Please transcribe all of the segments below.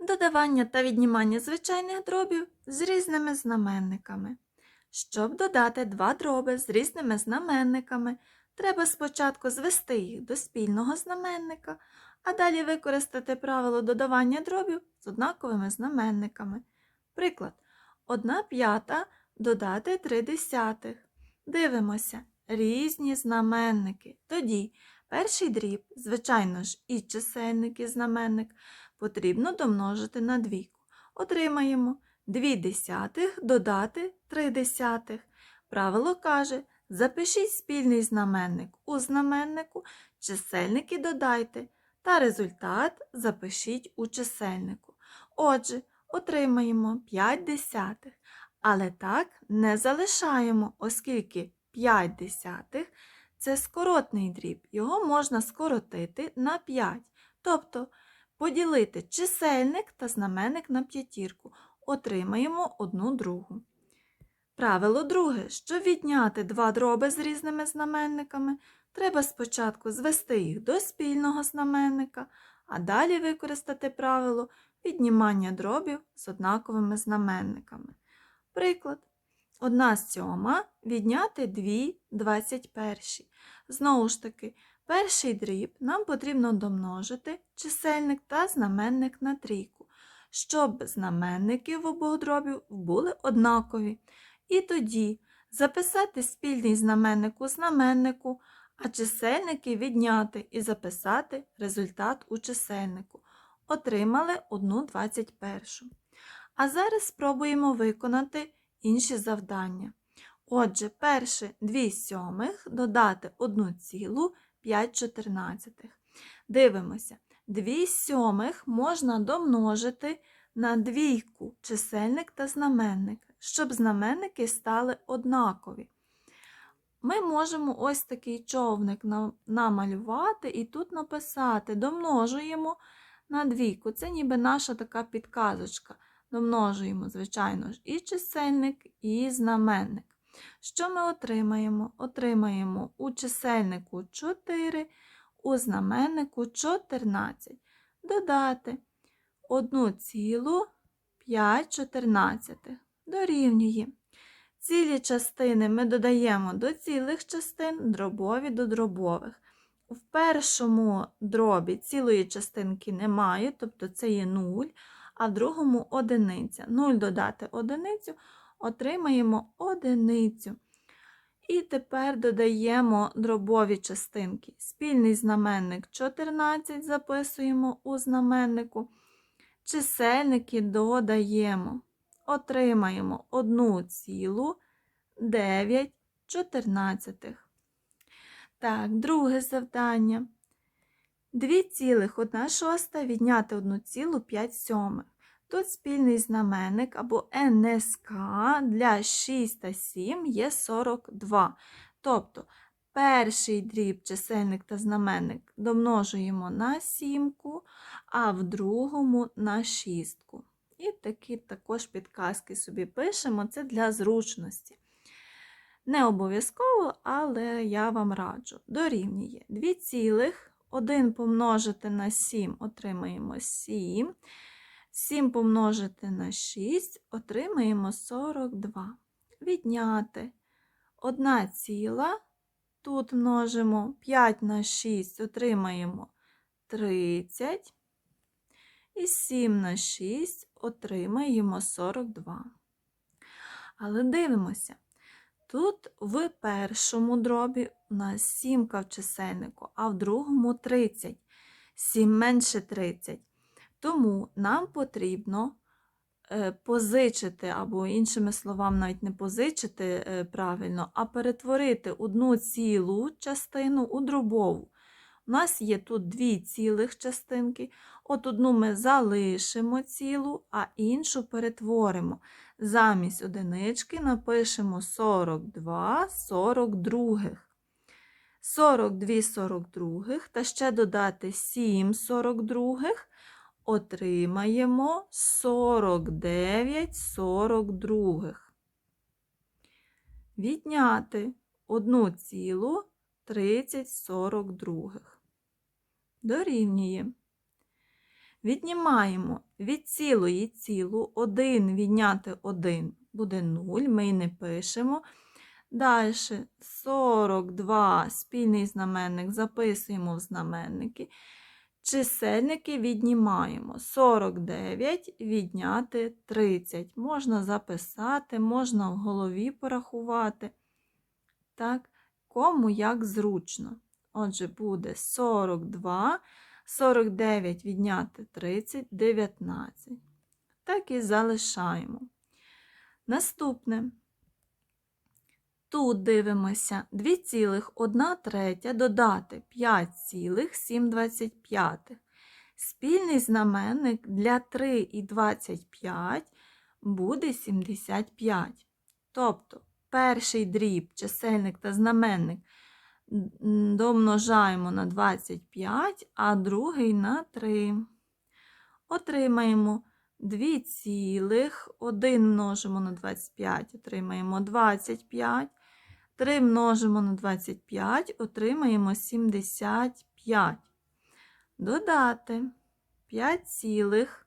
Додавання та віднімання звичайних дробів з різними знаменниками. Щоб додати два дроби з різними знаменниками, треба спочатку звести їх до спільного знаменника, а далі використати правило додавання дробів з однаковими знаменниками. Приклад, 1 п'ята додати 3 десятих. Дивимося, різні знаменники. Тоді перший дріб, звичайно ж, і чисельник і знаменник, потрібно домножити на двійку. Отримаємо 2 десятих додати 3 десятих. Правило каже, запишіть спільний знаменник у знаменнику, чисельники додайте, та результат запишіть у чисельнику. Отже, отримаємо 5 десятих. Але так не залишаємо, оскільки 5 десятих – це скоротний дріб. Його можна скоротити на 5. Тобто поділити чисельник та знаменник на п'ятірку. Отримаємо одну другу. Правило друге. Щоб відняти два дроби з різними знаменниками, треба спочатку звести їх до спільного знаменника, а далі використати правило віднімання дробів з однаковими знаменниками. Приклад. 1 сьома відняти 2 21. Знову ж таки, перший дріб нам потрібно домножити чисельник та знаменник на трійку, щоб знаменники в обох дробів були однакові. І тоді записати спільний знаменник у знаменнику, а чисельники відняти і записати результат у чисельнику. Отримали 1 21. А зараз спробуємо виконати інші завдання. Отже, перше 2 сьомих додати 1 цілу 5 чотирнадцятих. Дивимося, 2 сьомих можна домножити на двійку чисельник та знаменник, щоб знаменники стали однакові. Ми можемо ось такий човник намалювати і тут написати домножуємо на двійку. Це ніби наша така підказочка. Домножуємо, звичайно ж, і чисельник, і знаменник. Що ми отримаємо? Отримаємо у чисельнику 4, у знаменнику 14. Додати 1,5 чотирнадцятих. Дорівнює. Цілі частини ми додаємо до цілих частин, дробові до дробових. В першому дробі цілої частинки немає, тобто це є 0, а в другому одиниця. 0 додати одиницю, отримаємо одиницю. І тепер додаємо дробові частинки. Спільний знаменник 14 записуємо у знаменнику. Чисельники додаємо. Отримаємо 1,9 чотирнадцятих. Так, друге завдання. 2,1 шоста відняти 1,5 сьомих. Тут спільний знаменник або НСК для 6 та 7 є 42. Тобто перший дріб чисельник та знаменник домножуємо на сімку, а в другому на шістку. І такі також підказки собі пишемо, це для зручності. Не обов'язково, але я вам раджу. Дорівнює 2 цілих, 1 помножити на 7 отримаємо 7. 7 помножити на 6 отримаємо 42. Відняти 1 ціла. Тут множимо 5 на 6, отримаємо 30. І 7 на 6 отримаємо 42. Але дивимося. Тут в першому дробі у нас сімка в чисельнику, а в другому 30. 7 менше 30. Тому нам потрібно е, позичити, або, іншими словами, навіть не позичити е, правильно, а перетворити одну цілу частину у дробову. У нас є тут дві цілих частинки. От одну ми залишимо цілу, а іншу перетворимо. Замість одинички напишемо 42 42. 42 42 та ще додати 7 42 отримаємо 49 42. Відняти 1 цілу 30 42. Дорівнює. Віднімаємо від цілої цілу 1 відняти 1 буде 0, ми і не пишемо. Далі 42 спільний знаменник записуємо в знаменники. Чисельники віднімаємо 49 відняти 30. Можна записати, можна в голові порахувати. Так, кому як зручно. Отже, буде 42, 49 відняти 30, 19. Так і залишаємо. Наступне. Тут дивимося 2,1 третя додати 5,725. Спільний знаменник для 3 і 25 буде 75. Тобто перший дріб, чисельник та знаменник домножаємо на 25, а другий на 3. Отримаємо 2 цілих, 1 множимо на 25, отримаємо 25. 3 множимо на 25, отримаємо 75. Додати 5 цілих,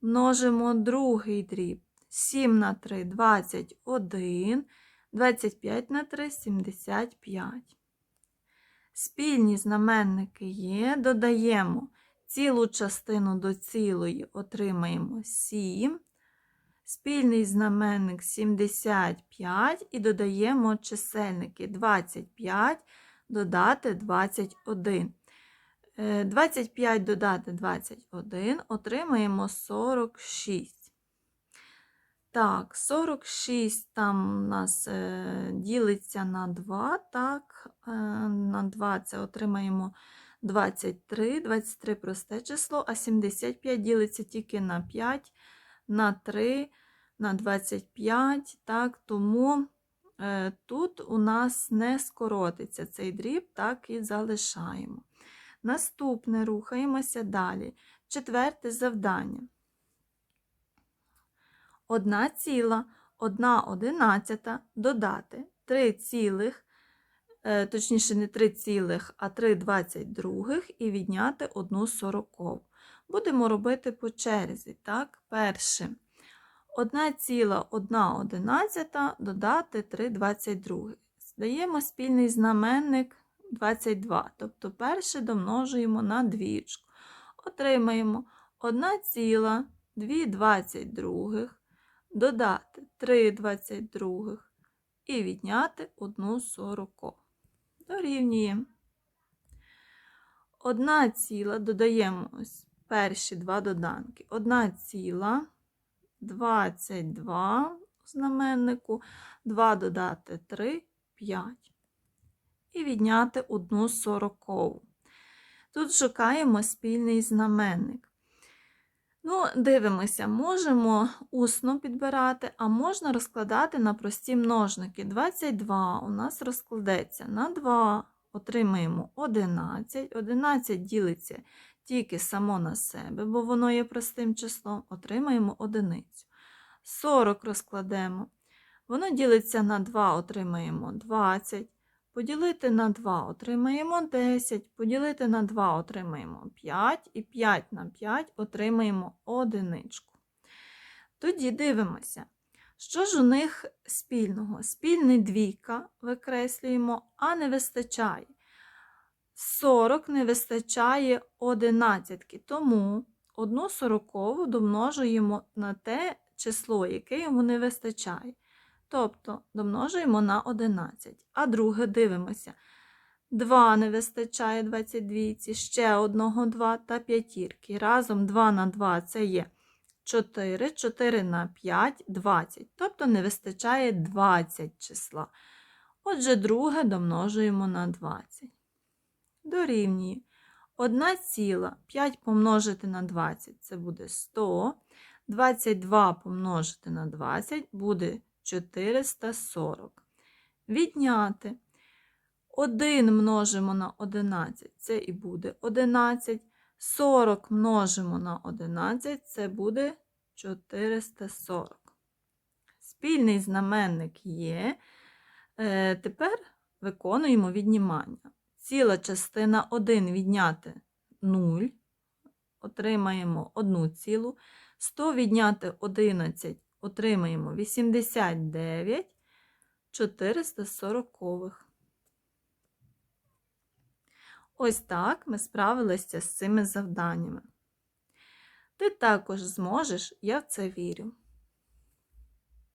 множимо другий дріб. 7 на 3 – 21, 25 на 3 – 75. Спільні знаменники є, додаємо цілу частину до цілої, отримаємо 7. Спільний знаменник 75 і додаємо чисельники 25 додати 21. Е, 25 додати 21 отримаємо 46. Так, 46 там у нас е, ділиться на 2, так, е, на 2 це отримаємо 23, 23 просте число, а 75 ділиться тільки на 5, на 3, на 25, так, тому е, тут у нас не скоротиться цей дріб, так і залишаємо. Наступне рухаємося далі. Четверте завдання. 1 ціла, 1 одинадцята додати 3 цілих, е, точніше не 3 цілих, а 3 22 і відняти 1 сорокову. Будемо робити по черзі. Так, перше. 1 ціла 1 одинадцята додати 3 22. Здаємо спільний знаменник 22, тобто перше домножуємо на двічку. Отримаємо 1 ціла 2 22 додати 3 22 і відняти 1 сорокову. Дорівнює. 1 ціла додаємо ось перші два доданки. 1 ціла 22 в знаменнику, 2 додати 3 5. І відняти 1 сорокову. Тут шукаємо спільний знаменник. Ну, дивимося, можемо усно підбирати, а можна розкладати на прості множники. 22 у нас розкладеться на 2, отримаємо 11. 11 ділиться тільки само на себе, бо воно є простим числом, отримаємо одиницю. 40 розкладемо. Воно ділиться на 2, отримаємо 20. Поділити на 2 отримаємо 10, поділити на 2 отримаємо 5, і 5 на 5 отримаємо одиничку. Тоді дивимося, що ж у них спільного? Спільний двійка викреслюємо, а не вистачає. 40 не вистачає 11, тому одну сорокову домножуємо на те число, яке йому не вистачає. Тобто домножуємо на 11. А друге дивимося. 2 не вистачає 22, ще одного 2 та п'ятірки. Разом 2 на 2 це є 4, 4 на 5 20. Тобто не вистачає 20 числа. Отже, друге домножуємо на 20. Дорівнює. 1 ціла 5 помножити на 20 це буде 100. 22 помножити на 20 буде 440. Відняти 1 множимо на 11, це і буде 11. 40 множимо на 11, це буде 440. Спільний знаменник є. Е, Тепер виконуємо віднімання. Ціла частина 1 відняти 0. отримаємо 1 цілу, 100 відняти 11 отримаємо 89 440. Ось так ми справилися з цими завданнями. Ти також зможеш, я в це вірю.